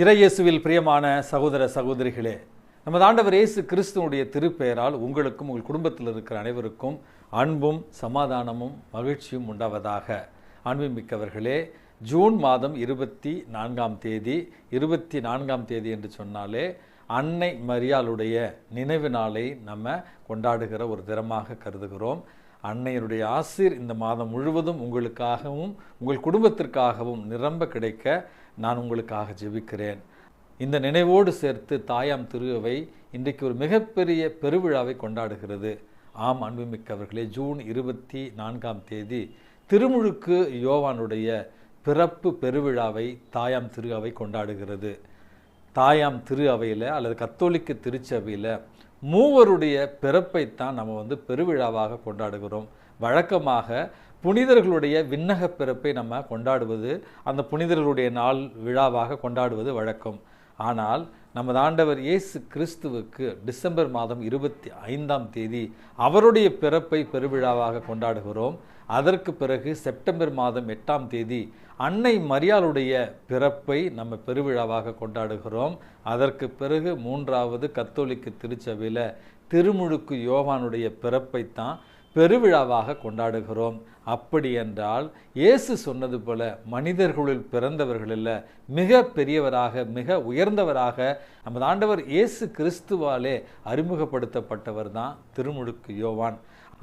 இறையேசுவில் பிரியமான சகோதர சகோதரிகளே நமது ஆண்டவர் இயேசு கிறிஸ்துவனுடைய திருப்பெயரால் உங்களுக்கும் உங்கள் குடும்பத்தில் இருக்கிற அனைவருக்கும் அன்பும் சமாதானமும் மகிழ்ச்சியும் உண்டாவதாக. அன்புமிக்கவர்களே ஜூன் மாதம் இருபத்தி நான்காம் தேதி இருபத்தி நான்காம் தேதி என்று சொன்னாலே அன்னை மரியாளுடைய நினைவு நாளை நம்ம கொண்டாடுகிற ஒரு தினமாக கருதுகிறோம். அன்னையருடைய ஆசீர் இந்த மாதம் முழுவதும் உங்களுக்காகவும் உங்கள் குடும்பத்திற்காகவும் நிரம்ப கிடைக்க நான் உங்களுக்காக ஜெபிக்கிறேன். இந்த நினைவோடு சேர்த்து தாயாம் திருவை இன்றைக்கு ஒரு மிகப்பெரிய பெருவிழாவை கொண்டாடுகிறது. ஆம் அன்புமிக்கவர்களே ஜூன் இருபத்தி நான்காம் தேதி திருமுழுக்கு யோவானுடைய பிறப்பு பெருவிழாவை தாயாம் திரு அவை கொண்டாடுகிறது. தாயாம் திரு அவையில் அல்லது கத்தோலிக்க திருச்சபையில் மூவருடைய பிறப்பைத்தான் நம்ம வந்து பெருவிழாவாக கொண்டாடுகிறோம். வழக்கமாக புனிதர்களுடைய விண்ணக பிறப்பை நம்ம கொண்டாடுவது அந்த புனிதர்களுடைய நாள் விழாவாக கொண்டாடுவது வழக்கம். ஆனால் நமது ஆண்டவர் இயேசு கிறிஸ்துவுக்கு டிசம்பர் மாதம் இருபத்தி ஐந்தாம் தேதி அவருடைய பிறப்பை பெருவிழாவாக கொண்டாடுகிறோம். அதற்கு பிறகு செப்டம்பர் மாதம் எட்டாம் தேதி அன்னை மரியாளுடைய பிறப்பை நம்ம பெருவிழாவாக கொண்டாடுகிறோம். அதற்கு பிறகு மூன்றாவது கத்தோலிக்கு திருச்சபையில் திருமுழுக்கு யோவானுடைய பிறப்பைத்தான் பெருவிழாவாக கொண்டாடுகிறோம். அப்படி என்றால் இயேசு சொன்னது போல மனிதர்களுள் பிறந்தவர்களில் மிக பெரியவராக மிக உயர்ந்தவராக நமது ஆண்டவர் இயேசு கிறிஸ்துவாலே அறிமுகப்படுத்தப்பட்டவர் தான் திருமுழுக்கு யோவான்.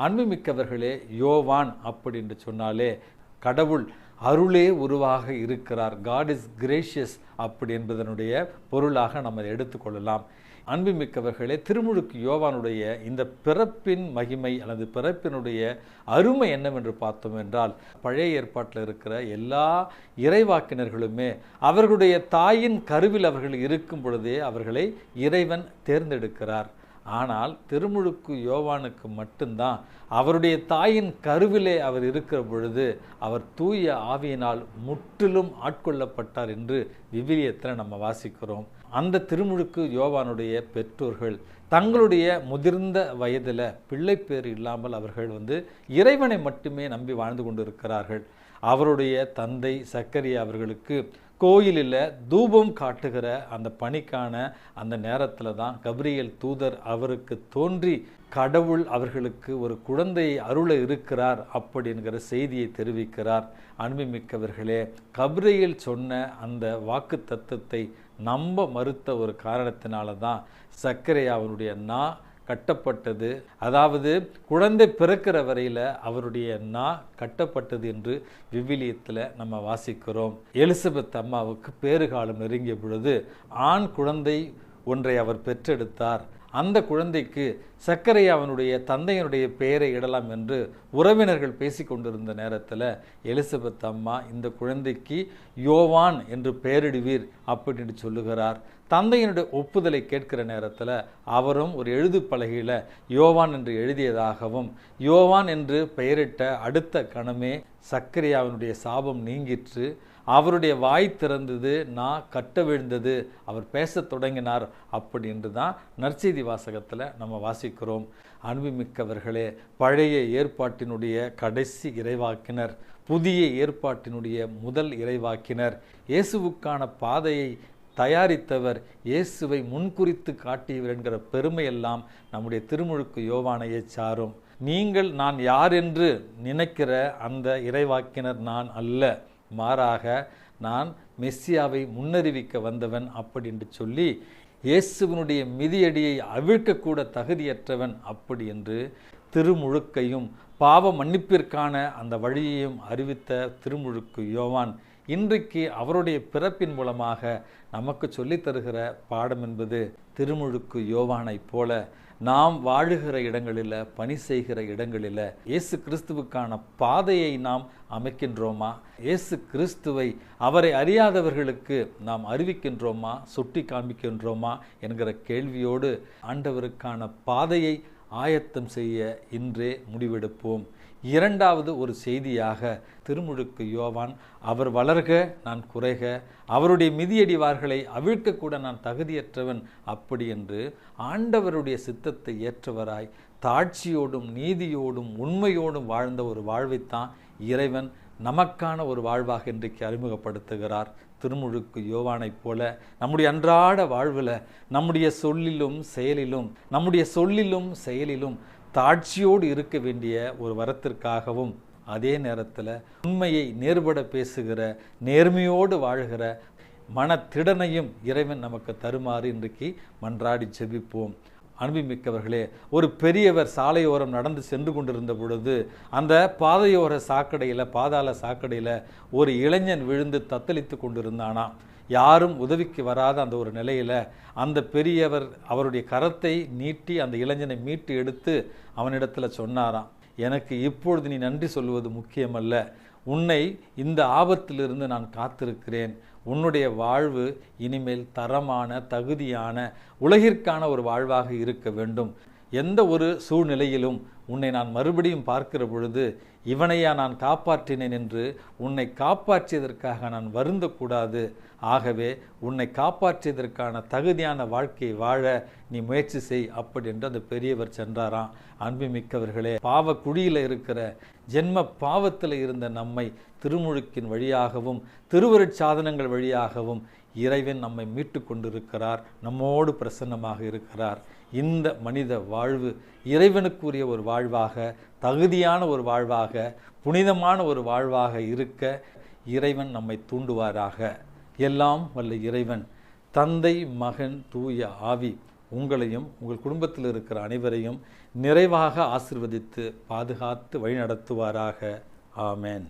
அன்புமிக்கவர்களே யோவான் அப்படி என்று சொன்னாலே கடவுள் அருளே உருவாக இருக்கிறார். காட் இஸ் கிரேஷியஸ் அப்படி என்பதனுடைய பொருளாக நம்ம எடுத்துக்கொள்ளலாம் அன்புமிக்கவர்களே திருமுழுக்கு யோவானுடைய இந்த பிறப்பின் மகிமை அல்லது பிறப்பினுடைய அருமை என்னவென்று பார்த்தோம் என்றால் பழைய ஏற்பாட்டில் இருக்கிற எல்லா இறைவாக்கினர்களுமே அவர்களுடைய தாயின் கருவில் அவர்கள் இருக்கும் பொழுதே அவர்களை இறைவன் தேர்ந்தெடுக்கிறார். ஆனால் திருமுழுக்கு யோவானுக்கு மட்டும்தான். அவருடைய தாயின் கருவிலே அவர் இருக்கிற பொழுது அவர் தூய ஆவியினால் முற்றிலும் ஆட்கொள்ளப்பட்டார் என்று விவிலியத்தில் நம்ம வாசிக்கிறோம். அந்த திருமுழுக்கு யோவானுடைய பெற்றோர்கள் தங்களுடைய முதிர்ந்த வயதில் பிள்ளைப்பேர் இல்லாமல் அவர்கள் வந்து இறைவனை மட்டுமே நம்பி வாழ்ந்து கொண்டிருக்கிறார்கள். அவருடைய தந்தை சக்கரியா அவர்களுக்கு கோயிலில் தூபம் காட்டுகிற அந்த பணிக்கான அந்த நேரத்தில் தான் கபிரியல் தூதர் அவருக்கு தோன்றி கடவுள் அவர்களுக்கு ஒரு குழந்தையை அருள இருக்கிறார் அப்படிங்கிற செய்தியை தெரிவிக்கிறார். அன்புமிக்கவர்களே கபிரியல் சொன்ன அந்த வாக்கு தத்துவத்தை நம்ப மறுத்த ஒரு காரணத்தினால தான் சக்கரையாவனுடைய நா கட்டப்பட்டது. அதாவது குழந்தை பிறக்கிற வரையில் அவருடைய நா கட்டப்பட்டது என்று விவிலியத்தில் நம்ம வாசிக்கிறோம். எலிசபெத் அம்மாவுக்கு பேறுகாலம் நெருங்கிய பொழுது ஆண் குழந்தை ஒன்றை அவர் பெற்றெடுத்தார். அந்த குழந்தைக்கு சர்க்கரை அவனுடைய தந்தையனுடைய பெயரை இடலாம் என்று உறவினர்கள் பேசி கொண்டிருந்த நேரத்தில் எலிசபெத் அம்மா இந்த குழந்தைக்கு யோவான் என்று பெயரிடுவீர் அப்படின்னு சொல்லுகிறார். தந்தையினுடைய ஒப்புதலை கேட்கிற நேரத்தில் அவரும் ஒரு எழுது பலகையில் யோவான் என்று எழுதியதாகவும் யோவான் என்று பெயரிட்ட அடுத்த கணமே சக்கரியாவினுடைய சாபம் நீங்கிற்று அவருடைய வாய் திறந்தது நான் கட்ட விழுந்தது அவர் பேசத் தொடங்கினார் அப்படி என்று தான் நற்செய்தி வாசகத்தில் நம்ம வாசிக்கிறோம். அன்புமிக்கவர்களே பழைய ஏற்பாட்டினுடைய கடைசி இறைவாக்கினர் புதிய ஏற்பாட்டினுடைய முதல் இறைவாக்கினர் இயேசுவுக்கான பாதையை தயாரித்தவர் இயேசுவை முன்குறித்து காட்டியவர் என்கிற பெருமையெல்லாம் நம்முடைய திருமுழுக்கு யோவானையை சாரும். நீங்கள் நான் யார் என்று நினைக்கிற அந்த இறைவாக்கினர் நான் அல்ல. மாறாக நான் மெஸ்ஸியாவை முன்னறிவிக்க வந்தவன் அப்படி என்று சொல்லி இயேசுவனுடைய மிதியடியை அவிழ்க்கக்கூட தகுதியற்றவன் அப்படி என்று திருமுழுக்கையும் பாவ மன்னிப்பிற்கான அந்த வழியையும் அறிவித்த திருமுழுக்கு யோவான். இன்றைக்கு அவருடைய பிறப்பின் மூலமாக நமக்கு சொல்லித்தருகிற பாடம் என்பது திருமுழுக்கு யோவானைப் போல நாம் வாழுகிற இடங்களில் பணி செய்கிற இடங்களில் இயேசு கிறிஸ்துவுக்கான பாதையை நாம் அமைக்கின்றோமா? இயேசு கிறிஸ்துவை அவரை அறியாதவர்களுக்கு நாம் அறிவிக்கின்றோமா? சுட்டி காண்பிக்கின்றோமா? என்கிற கேள்வியோடு ஆண்டவருக்கான பாதையை ஆயத்தம் செய்ய இன்றே முடிவெடுப்போம். இரண்டாவது ஒரு செய்தியாக திருமுழுக்கு யோவான் அவர் வளர்க நான் குறைக அவருடைய மிதியடிவார்களை அவிழ்க்கக்கூட நான் தகுதியற்றவன் அப்படி என்று ஆண்டவருடைய சித்தத்தை ஏற்றவராய் தாட்சியோடும் நீதியோடும் உண்மையோடும் வாழ்ந்த ஒரு வாழ்வைத்தான் இறைவன் நமக்கான ஒரு வாழ்வாக இன்றைக்கு அறிமுகப்படுத்துகிறார். திருமுழுக்கு யோவானைப் போல நம்முடைய அன்றாட வாழ்வில் நம்முடைய சொல்லிலும் செயலிலும் நம்முடைய சொல்லிலும் செயலிலும் தாட்சியோடு இருக்க வேண்டிய ஒரு வரத்திற்காகவும் அதே நேரத்தில் உண்மையை நேர்பட பேசுகிற நேர்மையோடு வாழ்கிற மனத்திடனையும் இறைவன் நமக்கு தருமாறு இன்றைக்கு மன்றாடி ஜெபிப்போம். அன்புமிக்கவர்களே ஒரு பெரியவர் சாலையோரம் நடந்து சென்று கொண்டிருந்த பொழுது அந்த பாதையோர சாக்கடையில் பாதாள சாக்கடையில் ஒரு இளைஞன் விழுந்து தத்தளித்து கொண்டிருந்தானா யாரும் உதவிக்கு வராத அந்த ஒரு நிலையில் அந்த பெரியவர் அவருடைய கரத்தை நீட்டி அந்த இளைஞனை மீட்டு எடுத்து அவனிடத்தில் சொன்னாராம் எனக்கு இப்பொழுது நீ நன்றி சொல்வது முக்கியமல்ல. உன்னை இந்த ஆபத்திலிருந்து நான் காத்திருக்கிறேன். உன்னுடைய வாழ்வு இனிமேல் தரமான தகுதியான உலகிற்கான ஒரு வாழ்வாக இருக்க வேண்டும். எந்த ஒரு சூழ்நிலையிலும் உன்னை நான் மறுபடியும் பார்க்கிற பொழுது இவனையா நான் காப்பாற்றினேன் என்று உன்னை காப்பாற்றியதற்காக நான் வருந்தக்கூடாது. ஆகவே உன்னை காப்பாற்றியதற்கான தகுதியான வாழ்க்கையை வாழ நீ முயற்சி செய் அப்படி என்று அந்த பெரியவர் சென்றாராம். அன்புமிக்கவர்களே பாவ குழியில் இருக்கிற ஜென்ம பாவத்தில் இருந்த நம்மை திருமுழுக்கின் வழியாகவும் திருவருட் சாதனங்கள் வழியாகவும் இறைவன் நம்மை மீட்டு கொண்டிருக்கிறார் நம்மோடு பிரசன்னமாக இருக்கிறார். இந்த மனித வாழ்வு இறைவனுக்குரிய ஒரு வாழ்வாக தகுதியான ஒரு வாழ்வாக புனிதமான ஒரு வாழ்வாக இருக்க இறைவன் நம்மை தூண்டுவாராக. எல்லாம் வல்ல இறைவன் தந்தை மகன் தூய ஆவி உங்களையும் உங்கள் குடும்பத்தில் இருக்கிற அனைவரையும் நிறைவாக ஆசிர்வதித்து பாதுகாத்து வழிநடத்துவாராக. ஆமேன்.